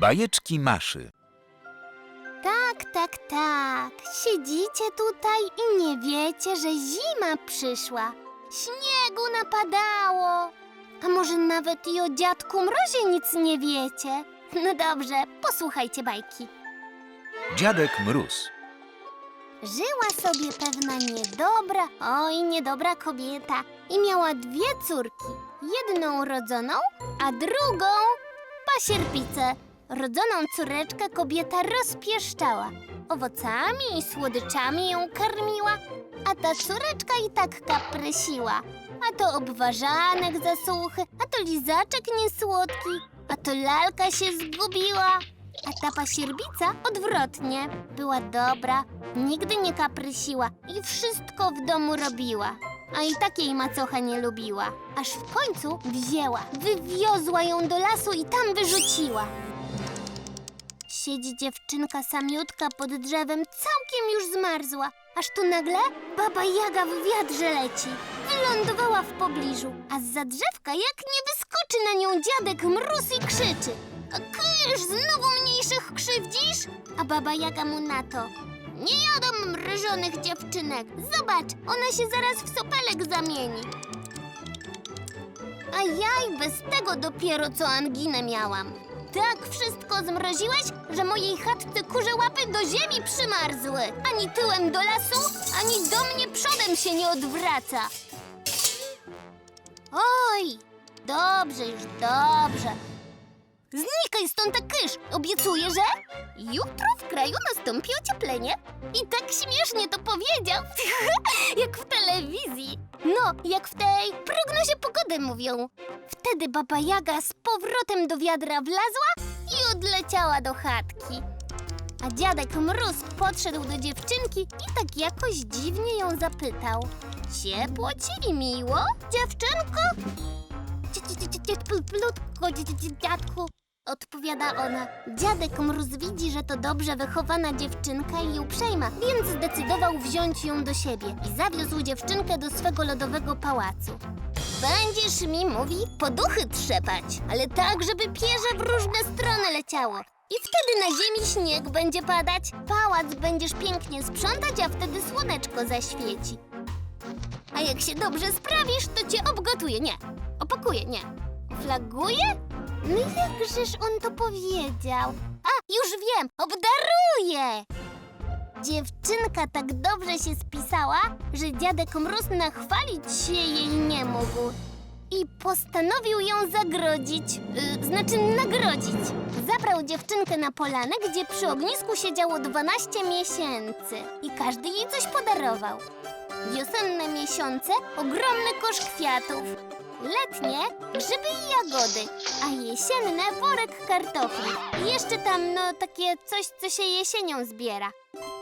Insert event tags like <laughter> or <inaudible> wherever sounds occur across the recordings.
Bajeczki Maszy. Tak, tak, tak. Siedzicie tutaj i nie wiecie, że zima przyszła. Śniegu napadało. A może nawet i o dziadku mrozie nic nie wiecie? No dobrze, posłuchajcie bajki. Dziadek Mróz. Żyła sobie pewna niedobra, oj, niedobra kobieta i miała dwie córki. Jedną rodzoną, a drugą pasierpicę. Rodzoną córeczkę kobieta rozpieszczała. Owocami i słodyczami ją karmiła, a ta córeczka i tak kaprysiła. A to obwarzanek za suchy, a to lizaczek niesłodki, a to lalka się zgubiła. A ta pasierbica odwrotnie. Była dobra, nigdy nie kaprysiła i wszystko w domu robiła. A i tak jej macocha nie lubiła. Aż w końcu wzięła, wywiozła ją do lasu i tam wyrzuciła. Siedzi dziewczynka samiutka pod drzewem, całkiem już zmarzła. Aż tu nagle baba Jaga w wiatrze leci. Wylądowała w pobliżu, a z drzewka jak nie wyskoczy na nią dziadek mróz i krzyczy. A znowu mniejszych krzywdzisz? A baba Jaga mu na to. Nie jadam mrożonych dziewczynek. Zobacz, ona się zaraz w sopelek zamieni. A ja i bez tego dopiero co anginę miałam. Tak wszystko zmroziłeś, że mojej chatce kurze łapy do ziemi przymarzły. Ani tyłem do lasu, ani do mnie przodem się nie odwraca. Oj, dobrze już, dobrze. Znikaj stąd, ta kysz! Obiecuję, że jutro w kraju nastąpi ocieplenie. I tak śmiesznie to powiedział, <laughs> jak w telewizji. No, jak w tej prognozie pogody mówią. Wtedy baba Jaga z powrotem do wiadra wlazła i odleciała do chatki. A dziadek Mróz podszedł do dziewczynki i tak jakoś dziwnie ją zapytał. Ciepło ci i miło, dziewczynko? Cieplutko, dziadku, odpowiada ona. Dziadek Mróz widzi, że to dobrze wychowana dziewczynka i uprzejma, więc zdecydował wziąć ją do siebie i zawiózł dziewczynkę do swego lodowego pałacu. Będziesz mi, mówi, poduchy trzepać, ale tak, żeby pierze w różne strony leciało. I wtedy na ziemi śnieg będzie padać, pałac będziesz pięknie sprzątać, a wtedy słoneczko zaświeci. A jak się dobrze sprawisz, to cię obgotuję. Nie, opakuję, nie. Flaguje? No jakżeż on to powiedział? A, już wiem, obdaruję! Dziewczynka tak dobrze się spisała, że dziadek Mróz nachwalić się jej nie mógł. I postanowił ją zagrodzić, y, znaczy nagrodzić. Zabrał dziewczynkę na polanę, gdzie przy ognisku siedziało 12 miesięcy i każdy jej coś podarował. Wiosenne miesiące ogromny kosz kwiatów. Letnie grzyby i jagody, a jesienne worek kartofli. Jeszcze tam, no, takie coś, co się jesienią zbiera.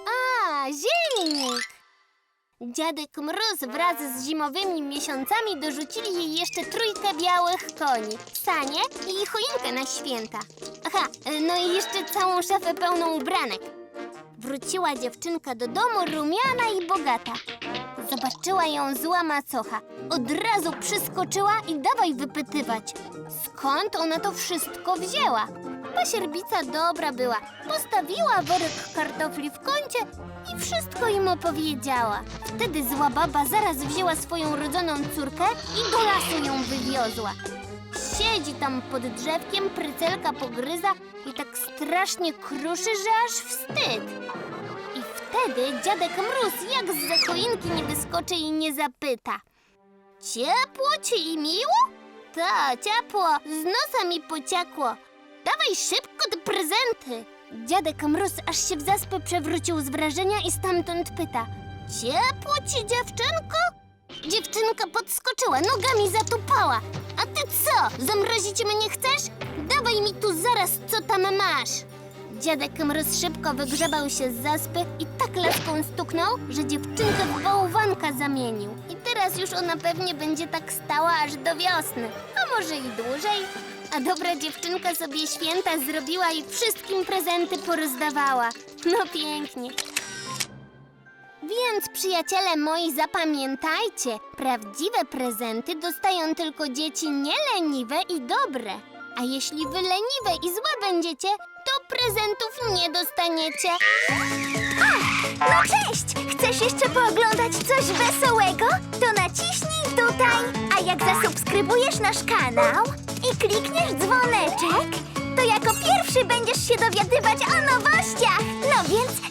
A, zielnik! Dziadek Mróz wraz z zimowymi miesiącami dorzucili jej jeszcze trójkę białych koni, sanie i choinkę na święta. Aha, no i jeszcze całą szafę pełną ubranek. Wróciła dziewczynka do domu rumiana i bogata. Zobaczyła ją zła macocha. Od razu przyskoczyła i dawaj wypytywać. Skąd ona to wszystko wzięła? Pasierbica dobra była. Postawiła worek kartofli w kącie i wszystko im opowiedziała. Wtedy zła baba zaraz wzięła swoją rodzoną córkę i do lasu ją wywiozła. Siedzi tam pod drzewkiem, prycelka pogryza i tak strasznie kruszy, że aż wstyd. Wtedy dziadek Mróz jak z choinki nie wyskoczy i nie zapyta. Ciepło ci i miło? Ta, ciepło, z nosa mi pociakło. Dawaj szybko te prezenty. Dziadek Mróz aż się w zaspę przewrócił z wrażenia i stamtąd pyta. Ciepło ci, dziewczynko? Dziewczynka podskoczyła, nogami zatupała. A ty co, zamrozić mnie chcesz? Dawaj mi tu zaraz, co tam masz. Dziadek Mróz szybko wygrzebał się z zaspy i tak laską stuknął, że dziewczynkę w bałwanka zamienił. I teraz już ona pewnie będzie tak stała aż do wiosny, a może i dłużej. A dobra dziewczynka sobie święta zrobiła i wszystkim prezenty porozdawała. No pięknie. Więc przyjaciele moi, zapamiętajcie, prawdziwe prezenty dostają tylko dzieci nieleniwe i dobre. A jeśli wy leniwe i złe będziecie, prezentów nie dostaniecie. No cześć! Chcesz jeszcze pooglądać coś wesołego? To naciśnij tutaj. A jak zasubskrybujesz nasz kanał i klikniesz dzwoneczek, to jako pierwszy będziesz się dowiadywać o nowościach. No więc